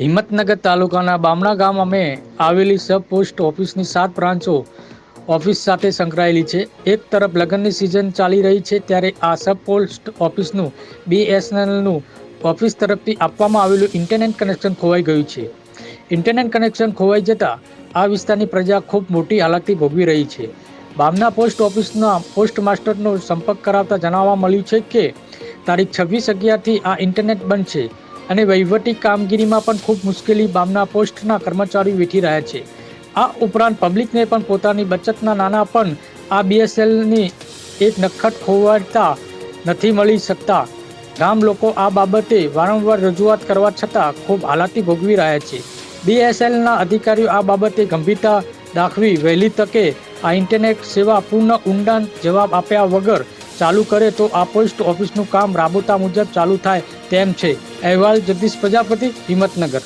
હિંમતનગર તાલુકાના બામણા ગામ અમે આવેલી સબ પોસ્ટ ઓફિસની સાત બ્રાન્ચો ઓફિસ સાથે સંકળાયેલી છે. એક તરફ લગ્નની સિઝન ચાલી રહી છે ત્યારે આ સબ પોસ્ટ ઓફિસનું બીએસએનએલનું ઓફિસ તરફથી આપવામાં આવેલું ઇન્ટરનેટ કનેક્શન ખોવાઈ ગયું છે. ઇન્ટરનેટ કનેક્શન ખોવાઈ જતાં આ વિસ્તારની પ્રજા ખૂબ મોટી હાલાકી ભોગવી રહી છે. બામના પોસ્ટ ઓફિસના પોસ્ટ માસ્ટરનો સંપર્ક કરાવતા જણાવવા મળ્યું છે કે તારીખ છવ્વીસ અગિયારથી આ ઇન્ટરનેટ બંધ છે. અને વહીવટી કામગીરીમાં પણ ખૂબ મુશ્કેલી બામના પોસ્ટના કર્મચારીઓ વેઠી રહ્યા છે. આ ઉપરાંત પબ્લિકને પણ પોતાની બચતના નાના પણ આ બીએસએલની એક નખત ખોવાડતા નથી મળી શકતા. ગામ લોકો આ બાબતે વારંવાર રજૂઆત કરવા છતાં ખૂબ હાલાતી ભોગવી રહ્યા છે. બીએસએલના અધિકારીઓ આ બાબતે ગંભીરતા દાખવી વહેલી તકે આ ઇન્ટરનેટ સેવા પૂર્ણ ઊંડાણ જવાબ આપ્યા વગર ચાલુ કરે તો આ પોસ્ટ ઓફિસનું કામ રાબોતા મુજબ ચાલુ થાય તેમ છે. અહેવાલ જગદીશ પ્રજાપતિ હિંમતનગર.